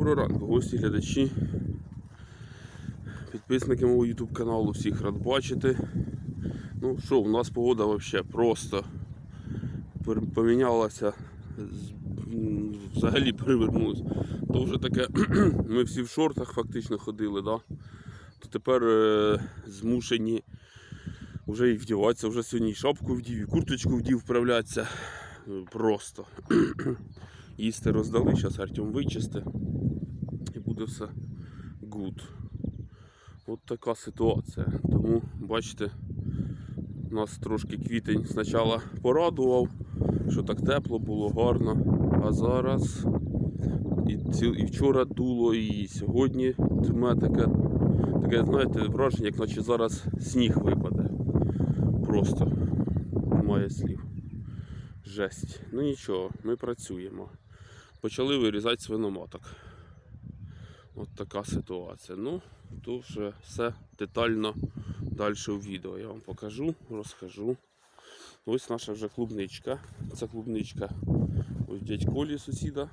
Доброго ранку, гості, глядачі, підписники мого YouTube каналу, всіх рад бачити. Ну що, у нас погода взагалі просто помінялася, взагалі перевернулася. То вже таке, ми всі в шортах фактично ходили, да? то тепер е, змушені вже і вдіватися, вже сьогодні і шапку вдів, і курточку вдів вправлятися. Просто. Їсти роздали, зараз Артем вичисти все good. От така ситуація. Тому бачите, нас трошки квітень спочатку порадував, що так тепло було, гарно. А зараз і, ці, і вчора дуло, і сьогодні дме таке, таке, знаєте, враження, як наче зараз сніг випаде. Просто немає слів. Жесть. Ну нічого, ми працюємо. Почали вирізати свиноматок. От така ситуація. Ну, то вже все детально далі у відео. Я вам покажу, розкажу. Ось наша вже клубничка. Це клубничка ось дядь Колі сусіда.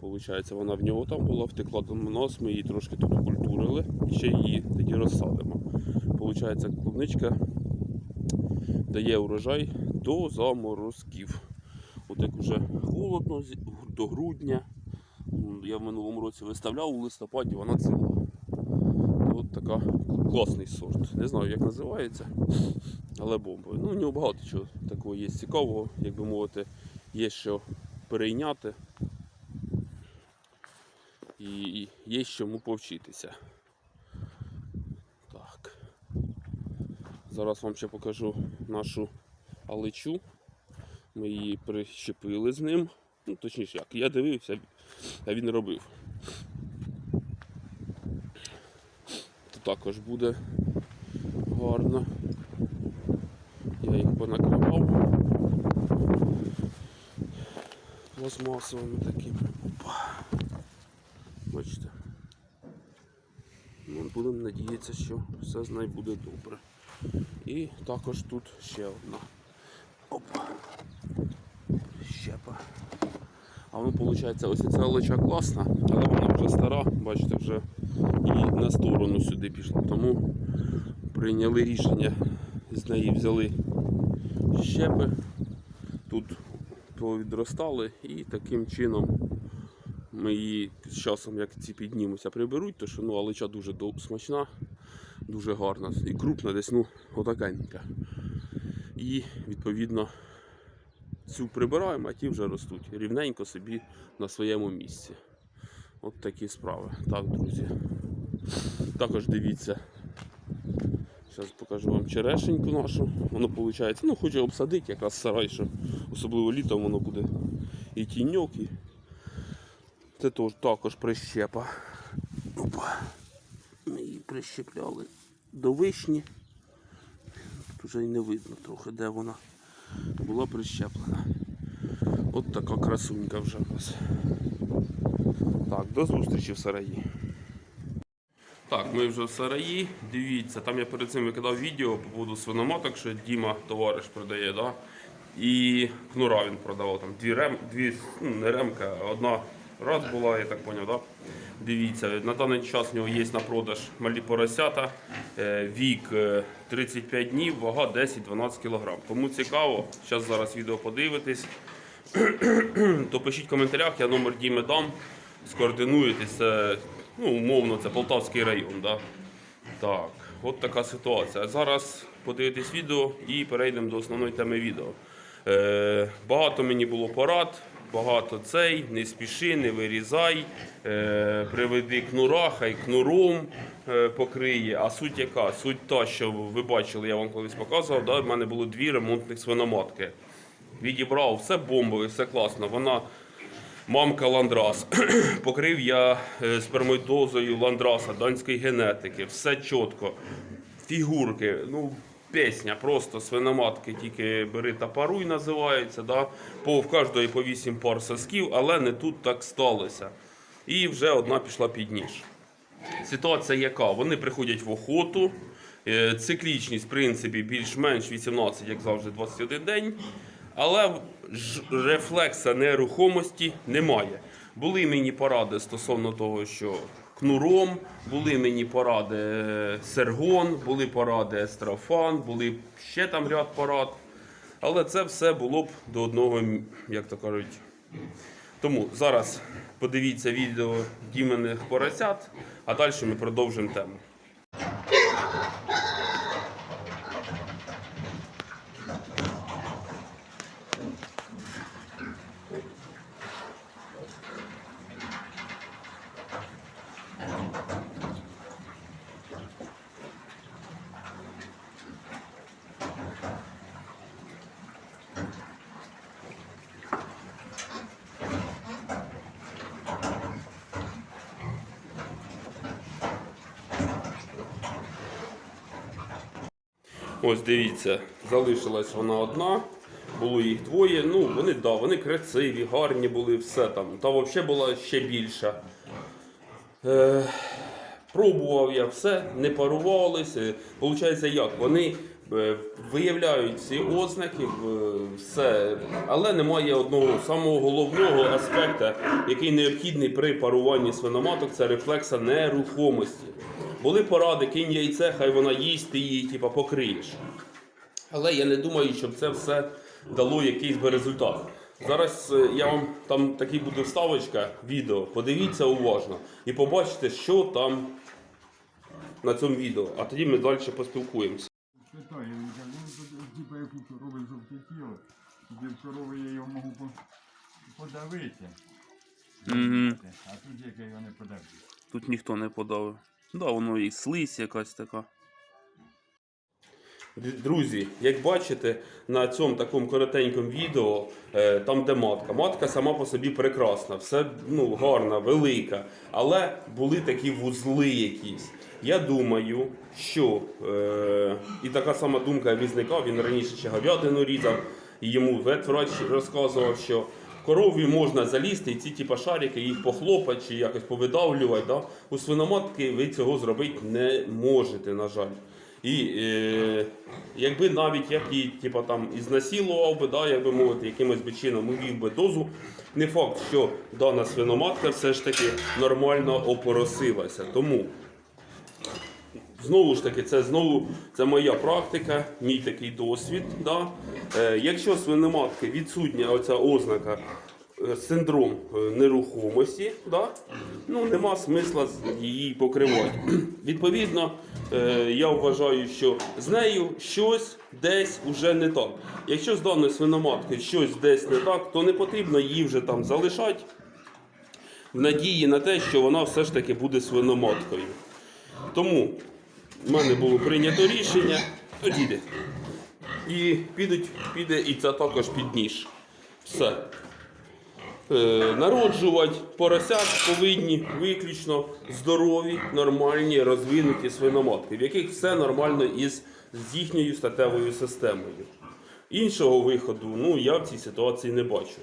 Получається, вона в нього там була, втекла до нас, ми її трошки тут окультурили і ще її тоді розсадимо. Получається, клубничка дає урожай до заморозків. От як вже холодно до грудня. Я в минулому році виставляв у листопаді, вона ціла. От така класний сорт. Не знаю, як називається, але бомбовий. Ну, у нього багато чого такого є цікавого, як би мовити, є що перейняти. І є чому повчитися. Так. Зараз вам ще покажу нашу алечу. Ми її прищепили з ним. Ну, точніше, як я дивився, а він робив. Тут також буде гарно. Я їх понакривав пластмасовими такими. Опа. Бачите. Ну, будемо надіятися, що все з нею буде добре. І також тут ще одна. Опа. Щепа. А воно виходить, ось ця лича класна, але вона вже стара, бачите, вже і на сторону сюди пішла. Тому прийняли рішення, з неї взяли щепи, тут повідростали і таким чином ми її з часом, як ці піднімуться, приберуть, тому що ну, алича дуже смачна, дуже гарна і крупна, десь ну, отакенька. І відповідно цю прибираємо, а ті вже ростуть рівненько собі на своєму місці. От такі справи. Так, друзі. Також дивіться. Зараз покажу вам черешеньку нашу. Воно виходить, ну хочу обсадити якраз сарай, що особливо літом воно буде і тіньок, і це також прищепа. Опа. Ми її прищепляли до вишні. Тут вже й не видно трохи, де вона була прищеплена. От така красунька вже в нас. Так, до зустрічі в сараї. Так, ми вже в сараї. Дивіться, там я перед цим викидав відео по поводу свиноматок, що Діма товариш продає, да? І кнура він продавав. Там дві рем, дві, ну, не ремка, одна раз була, я так зрозумів, да? Дивіться, на даний час в нього є на продаж малі поросята, е, вік е, 35 днів, вага 10-12 кг. Кому цікаво, зараз зараз відео подивитесь, то пишіть в коментарях, я номер Діми дам, скоординуєтесь. Це, ну, умовно, це Полтавський район. Да? Так, от така ситуація. Зараз подивитесь відео і перейдемо до основної теми відео. Е, багато мені було порад, багато цей, не спіши, не вирізай, е, приведи кнура, хай кнуром е, покриє. А суть яка? Суть та, що ви бачили, я вам колись показував, да? в мене було дві ремонтних свиноматки. Відібрав, все бомбове, все класно. Вона мамка ландрас. Покрив я е, ландраса, данської генетики, все чітко. Фігурки, ну, пісня, просто свиноматки, тільки бери та паруй називається. Да? По, в кожної по 8 пар сосків, але не тут так сталося. І вже одна пішла під ніж. Ситуація яка? Вони приходять в охоту. е, Циклічність, в принципі, більш-менш 18, як завжди, 21 день. Але рефлекса нерухомості немає. Були мені поради стосовно того, що кнуром, були мені поради е, сергон, були поради Естрафан, були ще там ряд порад. Але це все було б до одного, як то кажуть. Тому зараз подивіться відео дімених поросят, а далі ми продовжимо тему. Ось дивіться, залишилась вона одна, було їх двоє. Ну, вони да, вони красиві, гарні були, все там. Та взагалі була ще більша. Е, пробував я все, не парувалися. Получається, як? Вони е, виявляють всі ознаки, все, але немає одного самого головного аспекту, який необхідний при паруванні свиноматок, це рефлекса нерухомості. Були поради, кинь яйце, хай вона їсть, ти її типа, покриєш. Але я не думаю, щоб це все дало якийсь би результат. Зараз е, я вам там такий буде вставочка, відео. Подивіться уважно і побачите, що там на цьому відео. А тоді ми далі поспілкуємося. Питаю, тут яку корови жовте тіло, тоді в корови я його можу по- подавити. А тут як я його не подавлю. Тут ніхто не подав. Да, воно і слизь якась така. Друзі, як бачите, на цьому такому коротенькому відео, е, там де матка. Матка сама по собі прекрасна, все ну, гарна, велика. Але були такі вузли якісь. Я думаю, що е, і така сама думка візника, він раніше ще говядину різав, і йому ветврач розказував, що корові можна залізти і ці типа шарики їх похлопати чи якось повидавлювати. Да? У свиноматки ви цього зробити не можете, на жаль. І е, якби навіть як і типа, там ізнасилував би, да, як би мовити, якимось би чином увів би дозу, не факт, що дана свиноматка все ж таки нормально опоросилася. Тому Знову ж таки, це знову це моя практика, мій такий досвід. Да? Е, якщо свиноматки відсутня оця ознака е, синдром е, нерухомості, да? ну, нема смисла її покривати. Відповідно, е, я вважаю, що з нею щось десь уже не так. Якщо з даною свиноматкою щось десь не так, то не потрібно її вже там залишати в надії на те, що вона все ж таки буде свиноматкою. Тому в мене було прийнято рішення, тоді йде. І підуть, піде і це також під ніж. Все. Е, народжувати поросят повинні виключно здорові, нормальні, розвинуті свиноматки, в яких все нормально із з їхньою статевою системою. Іншого виходу ну, я в цій ситуації не бачу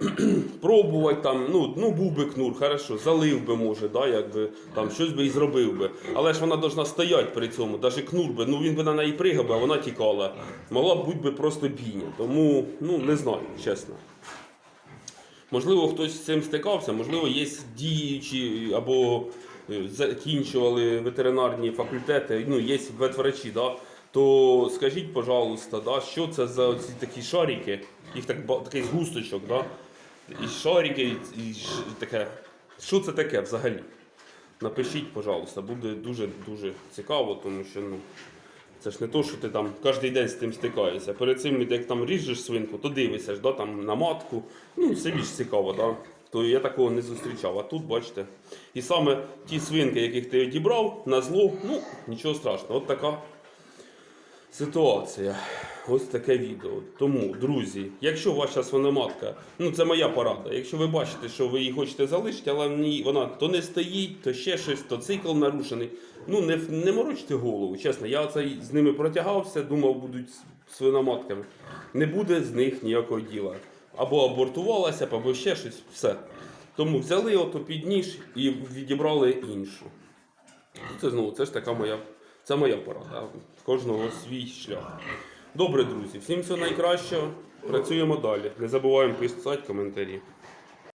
пробувати там, ну, ну був би кнур, хорошо, залив би може, да, якби, там, щось би і зробив би. Але ж вона должна стояти при цьому, навіть кнур би, ну він би на неї пригав, а вона тікала. Могла б бути би просто бійня. Тому ну, не знаю, чесно. Можливо, хтось з цим стикався, можливо, є діючі або е, закінчували ветеринарні факультети, ну, є ветврачі, да? то скажіть, пожалуйста, да, що це за ці такі шарики, їх так, такий густочок, да? і шарики, і ш- таке. Що це таке взагалі? Напишіть, пожалуйста, буде дуже-дуже цікаво, тому що ну, це ж не то, що ти там кожен день з тим стикаєшся. Перед цим, як там ріжеш свинку, то дивишся да, там, на матку. Ну, це більш цікаво, да? то я такого не зустрічав. А тут, бачите. І саме ті свинки, яких ти одібрав, на зло, ну, нічого страшного. От така ситуація. Ось таке відео. Тому, друзі, якщо ваша свиноматка, ну це моя порада. Якщо ви бачите, що ви її хочете залишити, але вона то не стоїть, то ще щось, то цикл нарушений. Ну не, не морочте голову. Чесно, я оце з ними протягався, думав, будуть свиноматками. Не буде з них ніякого діла. Або абортувалася, або ще щось, все. Тому взяли ото під ніж і відібрали іншу. Це знову, це ж така моя, це моя порада. Кожного свій шлях. Добре, друзі, всім всього найкращого. Працюємо далі. Не забуваємо писати коментарі.